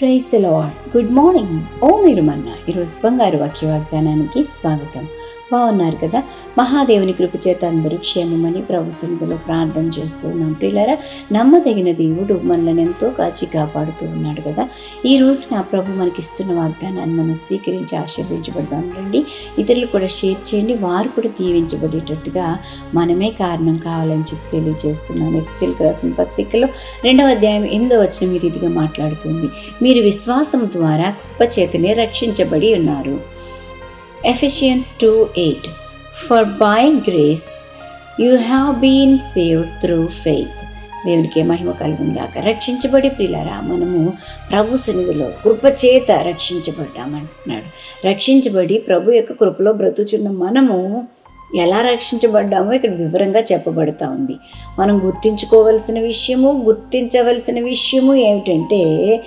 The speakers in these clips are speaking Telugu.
praise the Lord good morning ఓ మీరు మన్న ఈరోజు బంగారు వాక్య వాగ్దానానికి స్వాగతం. బాగున్నారు కదా. మహాదేవుని కృప చేత అందరూ క్షేమమని ప్రభు సన్నిధిలో ప్రార్థన చేస్తూ ఉన్నాం. ప్రియులరా నమ్మదగిన దేవుడు మనల్ని ఎంతో కాచి కాపాడుతూ ఉన్నాడు కదా. ఈ రోజు నా ప్రభు మనకి ఇస్తున్న వాగ్దానాన్ని మనం స్వీకరించి ఆశీర్వించబడదాం రండి ఇతరులు కూడా షేర్ చేయండి. వారు కూడా దీవించబడేటట్టుగా మనమే కారణం కావాలని చెప్పి తెలియజేస్తున్నాను. ఎక్స్టిల్ రాసిన పత్రికలో రెండవ అధ్యాయం ఎనిమిదో వచ్చిన మీరు ఇదిగా మాట్లాడుతుంది. మీరు విశ్వాసం ద్వారా కుప్ప చేతనే రక్షించబడి ఉన్నారు. Ephesians two eight for by grace you have been saved through faith దేవునికి మహిమ కలుగుందాక రక్షించబడి ప్రిలరా మనము ప్రభు సన్నిధిలో కృప చేత రక్షించబడ్డామంటున్నాడు. రక్షించబడి ప్రభు యొక్క కృపలో బ్రతుచున్న మనము ఎలా రక్షించబడ్డామో ఇక్కడ వివరంగా చెప్పబడతా ఉంది. మనం గుర్తించుకోవలసిన విషయము గుర్తించవలసిన విషయము ఏమిటంటే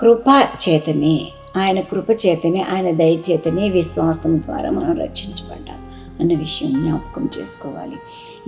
కృప చేతనే. ఆయన కృప చేతనే ఆయన దయచేతనే విశ్వాసం ద్వారా మనం రక్షించబడ్డాం అన్న విషయం జ్ఞాపకం చేసుకోవాలి.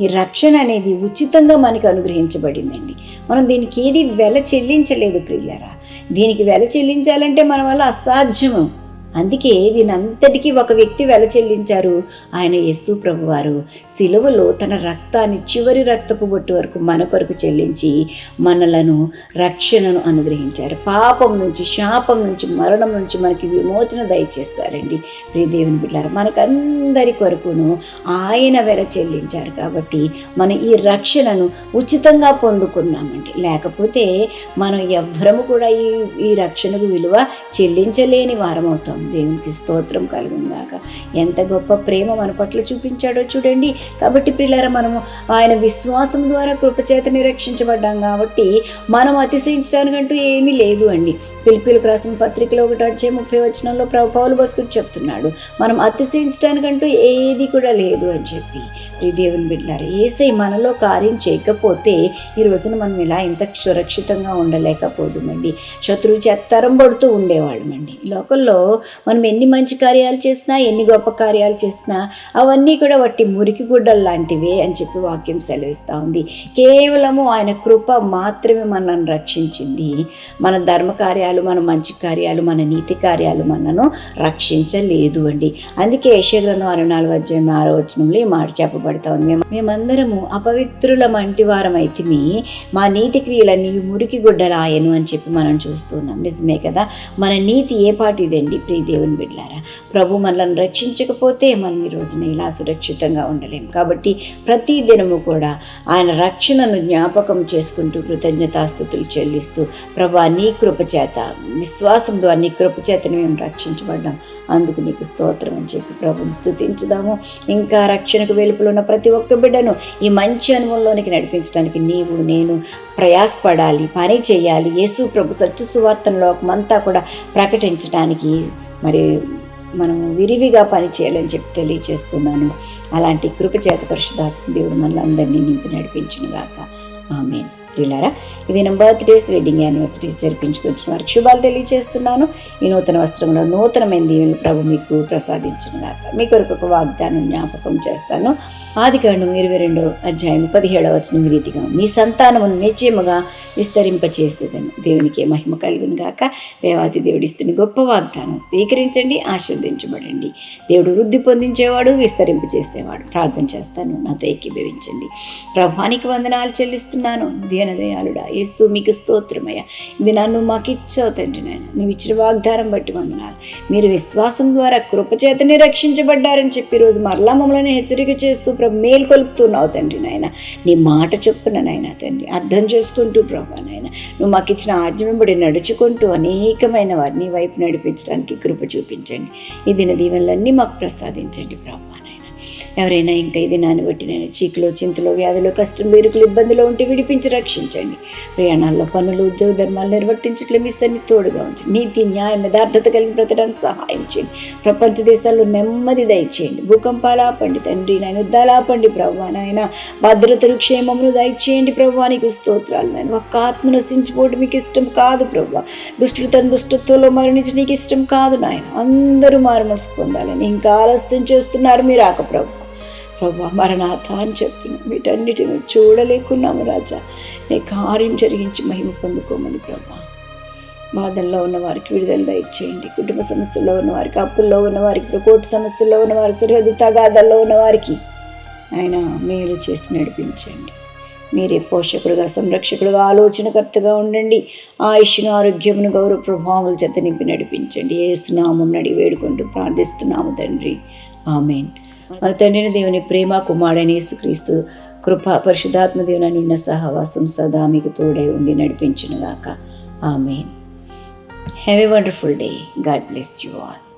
ఈ రక్షణ అనేది ఉచితంగా మనకు అనుగ్రహించబడిందండి. మనం దీనికి ఏది వెల చెల్లించలేదు ప్రియులరా. దీనికి వెల చెల్లించాలంటే మన వల్ల అసాధ్యము. అందుకే దీనంతటికీ ఒక వ్యక్తి వెల చెల్లించారు ఆయన యేసు ప్రభువారు. సిలువలో తన రక్తాన్ని చివరి రక్తపు బొట్టు వరకు మన కొరకు చెల్లించి మనలను రక్షణను అనుగ్రహించారు. పాపం నుంచి శాపం నుంచి మరణం నుంచి మనకి విమోచన దయచేస్తారండి ప్రియదేవుని బిడ్డారు మనకందరి కొరకును ఆయన వెల చెల్లించారు కాబట్టి మనం ఈ రక్షణను ఉచితంగా పొందుకున్నామండి. లేకపోతే మనం ఎవ్వరము కూడా ఈ ఈ రక్షణకు విలువ చెల్లించలేని వారం అవుతాం దేవునికి స్తోత్రం కలుగుందాక ఎంత గొప్ప ప్రేమ మన పట్ల చూపించాడో చూడండి. కాబట్టి పిల్లల మనము ఆయన విశ్వాసం ద్వారా కృపచేత నిరక్షించబడ్డాం కాబట్టి మనం అతిశయించడానికంటూ ఏమీ లేదు అండి. పిలిపిలకు రాసిన పత్రికలో ఒకటి వచ్చే ముప్పై వచనంలో ప్రభు పౌలు భక్తుడు చెప్తున్నాడు మనం అతిశయించడానికంటూ ఏది కూడా లేదు అని చెప్పి. ఈ దేవుని బిడ్డారు ఏసై మనలో కార్యం చేయకపోతే ఈ రోజున మనం ఇలా ఇంత సురక్షితంగా ఉండలేకపోదుమండి? శత్రువు చెత్తరం పడుతూ ఉండేవాళ్ళమండి. లోకల్లో మనం ఎన్ని మంచి కార్యాలు చేసినా ఎన్ని గొప్ప కార్యాలు చేసినా అవన్నీ కూడా వట్టి మురికి గుడ్డలు లాంటివే అని చెప్పి వాక్యం సెలవిస్తూ ఉంది. కేవలము ఆయన కృప మాత్రమే మనల్ని రక్షించింది. మన ధర్మ కార్యాలు మన మంచి కార్యాలు మన నీతి కార్యాలు మనను రక్షించలేదు అండి. అందుకే యశగ్రంథం అరవై నాలుగు అధ్యాయం ఆరో వచనంలో ఈ మాట చెప్పబడతా ఉంది. మేము మేమందరము అపవిత్రుల మంటి వారం మా నీతి క్రియలన్నీ మురికి గుడ్డలాయను అని చెప్పి మనం చూస్తున్నాం నిజమే కదా? మన నీతి ఏ పాటిదండి ప్రియ దేవుని బిడ్డారా ప్రభు మనల్ని రక్షించకపోతే మనం ఈ రోజున ఇలా సురక్షితంగా ఉండలేం. కాబట్టి ప్రతి దినము కూడా ఆయన రక్షణను జ్ఞాపకం చేసుకుంటూ కృతజ్ఞతాస్థుతులు చెల్లిస్తూ ప్రభా నీ కృపచేత విశ్వాసం ద్వారా నీ కృప మేము రక్షించబడ్డాం. అందుకు నీకు స్తోత్రం అని చెప్పి ప్రభుని స్తుతించుదాము. ఇంకా రక్షణకు వెలుపులున్న ప్రతి ఒక్క బిడ్డను ఈ మంచి అనుభవంలోనికి నడిపించడానికి నీవు నేను ప్రయాసపడాలి పని చేయాలి. యేసు ప్రభు సత్య సువార్తను లోకమంతా కూడా ప్రకటించడానికి మరి మనము విరివిగా పని చేయాలని చెప్పి తెలియచేస్తున్నాను. అలాంటి కృపచేత పరిశుధాత్మ దేవుడు మనల్ని అందరినీ నింపి నడిపించిన గాక ఆమెన్. ప్రియులారా ఇది నా బర్త్డేస్ వెడ్డింగ్ యానివర్సరీస్ జరిపించుకొచ్చిన వారికి శుభాలు తెలియజేస్తున్నాను. ఈ నూతన వస్త్రంలో నూతనమైన దీవెనలు ప్రభు మీకు ప్రసాదించిన మీ కొరకు ఒక వాగ్దానం జ్ఞాపకం చేస్తాను. ఆది కాండం ఇరవై రెండో అధ్యాయం పదిహేడవ వచనం రీతిగా ఉంది. నీ సంతానమును నిశ్చయముగా విస్తరింపచేసేదని. దేవునికి మహిమ కలుగును గాక దేవాది దేవుడిస్తున్న గొప్ప వాగ్దానం స్వీకరించండి ఆశీర్వదించబడండి. దేవుడు వృద్ధి పొందించేవాడు విస్తరింపచేసేవాడు. ప్రార్థన చేస్తాను నాతో ఏకీభవించండి. ప్రభానికి వందనాలు చెల్లిస్తున్నాను. దీయన దయాళుడా యేసు మీకు స్తోత్రమయ్యా. ఇది నన్ను మాకు ఇచ్చావు తండ్రి నాయన. నువ్వు ఇచ్చిన వాగ్దానం బట్టి వందనాలు. మీరు విశ్వాసం ద్వారా కృపచేతనే రక్షించబడ్డారని చెప్పి రోజు మరలా మమ్మల్ని హెచ్చరిక చేస్తూ ప్రభు మేల్కొలుపుతున్నావు తండ్రి నాయన. నీ మాట చొప్పున నాయన తండ్రి. అర్థం చేసుకుంటూ ప్రభు నాయన. నువ్వు మాకు ఇచ్చిన ఆజ్ఞంబడి నడుచుకుంటూ అనేకమైన వారిని వైపు నడిపించడానికి కృప చూపించండి. ఈ దిన దీవెనలన్నీ మాకు ప్రసాదించండి ప్రభు. ఎవరైనా ఇంకా ఇది నాన్ని చీకులో చింతలో వ్యాధులు కష్టం వేరుకులు ఇబ్బందులు ఉంటే విడిపించి రక్షించండి. ప్రయాణాల్లో పనులు ఉద్యోగ ధర్మాలు నిర్వర్తించట్లో మీ సన్ని తోడుగా ఉంచండి. నీతి న్యాయం యథార్థత కలిగి బ్రతకడానికి సహాయం చేయండి. ప్రపంచ దేశాల్లో నెమ్మది దయచేయండి. భూకంపాలు ఆపండి తండ్రి నాయన యుద్ధాలు ఆపండి ప్రభు నాయన. భద్రతలు క్షేమమును దయచేయండి ప్రభు నీకు స్తోత్రాలు నాయన. ఒక్క ఆత్మ నశించిపోవడం మీకు ఇష్టం కాదు ప్రభు దుష్టుడు తన దుష్టత్వంలో మరణించి నీకు ఇష్టం కాదు నాయన. అందరూ మారు మనసు పొందాలని ఇంకా ఆలస్యం చేస్తున్నారు. మీరు ఆక ప్రభు ప్రభా మరణాథ అని చెప్తున్నాం. వీటన్నిటిని చూడలేకున్నాము రాజా. నీ కార్యం జరిగించి మహిమ పొందుకోమని ప్రభా. బాధల్లో ఉన్న వారికి విడుదల దయచేయండి. కుటుంబ సమస్యల్లో ఉన్న వారికి అప్పుల్లో ఉన్న వారికి కోర్టు సమస్యల్లో ఉన్న వారికి సరిహద్దు తగాదాల్లో ఉన్న వారికి ఆయన మేలు చేసి నడిపించండి. మీరే పోషకుడుగా సంరక్షకుడుగా ఆలోచనకర్తగా ఉండండి. ఆయుష్ను ఆరోగ్యమును గౌరవ ప్రభావం చేత నింపి నడిపించండి. ఏ సునామం నడి వేడుకుంటూ ప్రార్థిస్తున్నాము తండ్రి. ఆమెన్. మన తండ్రిని దేవుని ప్రేమ కుమారుడైన యేసుక్రీస్తు కృప పరిశుద్ధాత్మ దేవుని నిన్న సహవాసం సదా మీకు తోడై ఉండి నడిపించినగాక. Amen. Have a wonderful day God bless you all